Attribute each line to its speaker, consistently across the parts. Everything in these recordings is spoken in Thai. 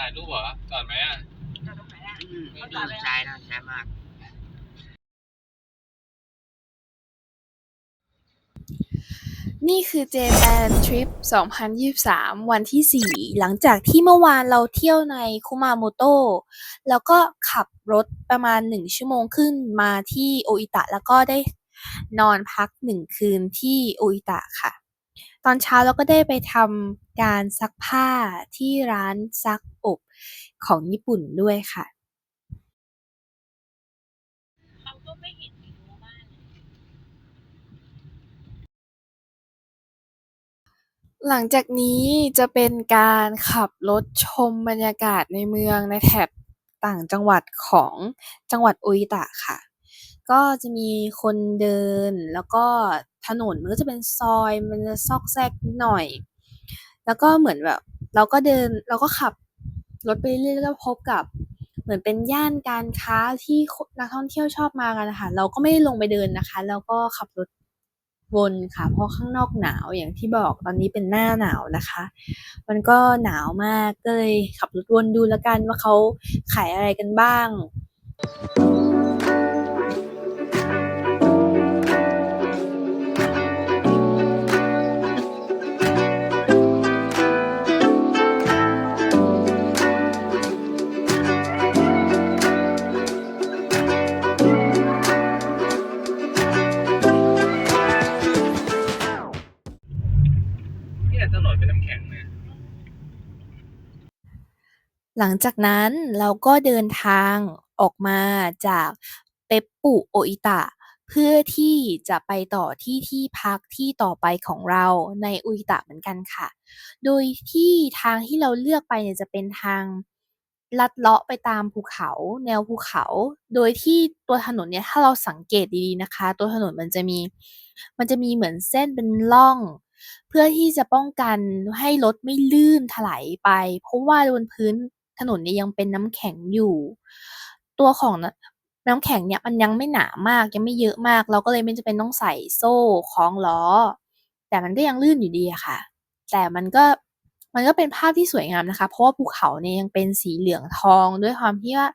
Speaker 1: ถ่ายรูปเหรอจอดไหมอะ
Speaker 2: จอดตรงไหนอะ
Speaker 3: อืมน่าใช้น่าใช้มาก
Speaker 4: นี่คือ Japan Trip 2023 วันที่ 4 หลังจากที่เมื่อวานเราเที่ยวในคุมาโมโตะแล้วก็ขับรถประมาณ 1 ชั่วโมงครึ่งมาที่โออิตะ แล้วก็ได้นอนพัก 1 คืนที่โออิตะค่ะ ตอนเช้าเราก็ได้ไปทำการซักผ้าที่ร้านซักอบของญี่ปุ่นด้วยค่ะ
Speaker 2: เขาก็ไม่เห็นรั้วบ้าน
Speaker 4: หลังจากนี้จะเป็นการขับรถชมบรรยากาศในเมืองในแถบต่างจังหวัดของจังหวัดออิตะค่ะ ก็จะมีคนเดินแล้วก็ ถนนมันก็จะเป็นซอย มันจะซอกแซกนิดหน่อย แล้วก็เหมือนแบบ เราก็เดินเราก็ขับรถไปเรื่อยๆแล้วก็พบกับ เหมือนเป็นย่านการค้าที่นักท่องเที่ยวชอบมากันนะคะเราก็ไม่ได้ลงไปเดินนะคะ แล้วก็ขับรถวนค่ะ เพราะข้างนอกหนาวอย่างที่บอกตอนนี้เป็นหน้าหนาวนะคะ มันก็หนาวมากก็เลยขับรถวนดูแล้วกันว่าเขาขายอะไรกันบ้าง
Speaker 1: เนี่ยถนนเป็นน้ำแข็งนี่ย
Speaker 4: หลังจากนั้นเราก็เดินทางออกมาจากเปปปุโออิตะ เพื่อที่จะไปต่อที่ที่พักที่ต่อไปของเราในอุอิตะเหมือนกันค่ะ โดยที่ทางที่เราเลือกไปเนี่ยจะเป็นทางลัดเลาะไปตามภูเขา แนวภูเขา โดยที่ตัวถนนเนี่ยถ้าเราสังเกตดีๆนะคะ ตัวถนนมันจะมี มันจะมีเหมือนเส้นเป็นร่อง เพื่อที่จะป้องกันให้รถไม่ลื่นถลายไป เพราะว่าบนพื้นถนนเนี่ยยังเป็นน้ำแข็งอยู่ ตัวของน้ำแข็งเนี่ยมันยังไม่หนามากยังไม่เยอะมาก เราก็เลยไม่จำเป็นต้องใส่โซ่คล้องล้อ แต่มันก็ยังลื่นอยู่ดีอะค่ะ แต่มันก็มันก็เป็นภาพที่สวยงามนะคะ เพราะว่าภูเขาเนี่ยยังเป็นสีเหลืองทองด้วยความที่ว่า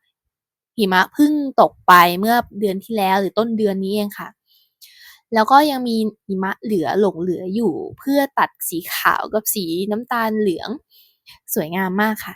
Speaker 4: หิมะเพิ่งตกไปเมื่อเดือนที่แล้วหรือต้นเดือนนี้เองค่ะ แล้วก็ยังมีหิมะเหลือหลงเหลืออยู่ เพื่อตัดสีขาวกับสีน้ำตาลเหลือง สวยงามมากค่ะ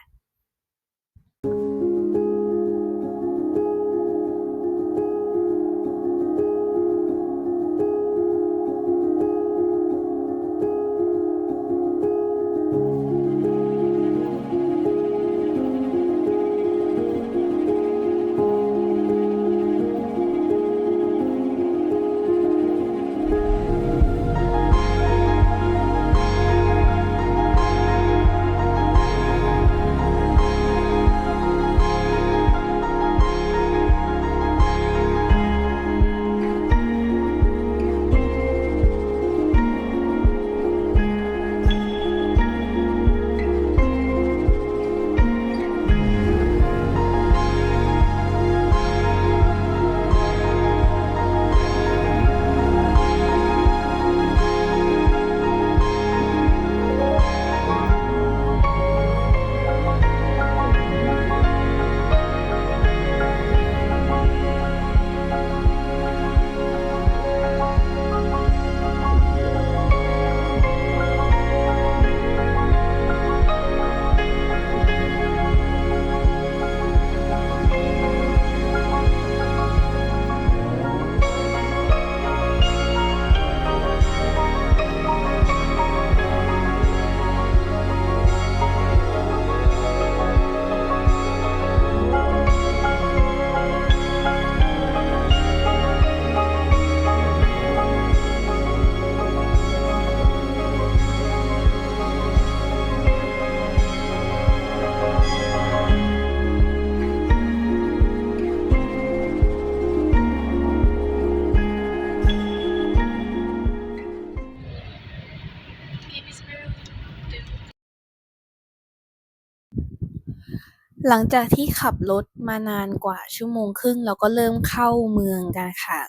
Speaker 4: หลังจากที่ขับรถมานานกว่าชั่วโมงครึ่ง เราก็เริ่มเข้าเมืองกันค่ะ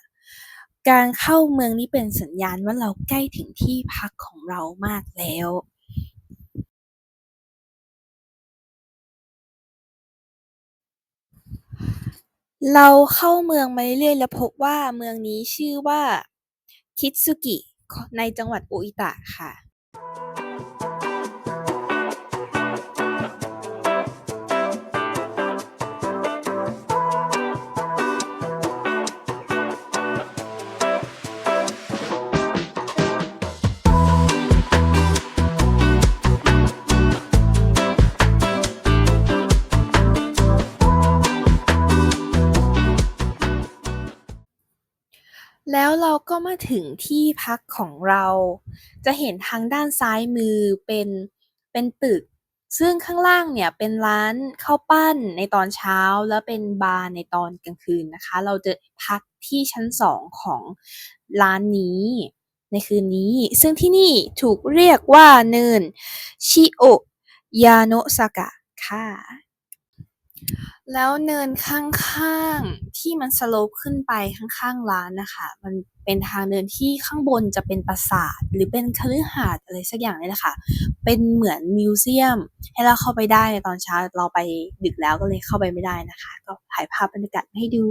Speaker 4: การเข้าเมืองนี่เป็นสัญญาณว่าเราใกล้ถึงที่พักของเรามากแล้วเราเข้าเมืองมาเรื่อยๆ แล้วพบว่าเมืองนี้ชื่อว่า คิตสุกิ ในจังหวัดโออิตะค่ะ แล้วเราก็มาถึงที่พักของเรา จะเห็นทางด้านซ้ายมือเป็นเป็นตึก ซึ่งข้างล่างเนี่ยเป็นร้านข้าวปั้นในตอนเช้า แล้วเป็นบาร์ในตอนกลางคืนนะคะ เราจะพักที่ชั้นสองของร้านนี้ในคืนนี้ ซึ่งที่นี่ถูกเรียกว่าเนินชิโอยาโนะซากะค่ะ แล้วเนินข้างๆที่มันสโลปขึ้นไปข้างๆร้านนะคะ มันเป็นทางเดินที่ข้างบนจะเป็นปราสาท หรือเป็นคฤหาสน์อะไรสักอย่างนี่แหละค่ะ เป็นเหมือนมิวเซียม ให้เราเข้าไปได้ในตอนเช้าเราไปดึกแล้วก็เลยเข้าไปไม่ได้นะคะ ก็ถ่ายภาพบรรยากาศให้ดู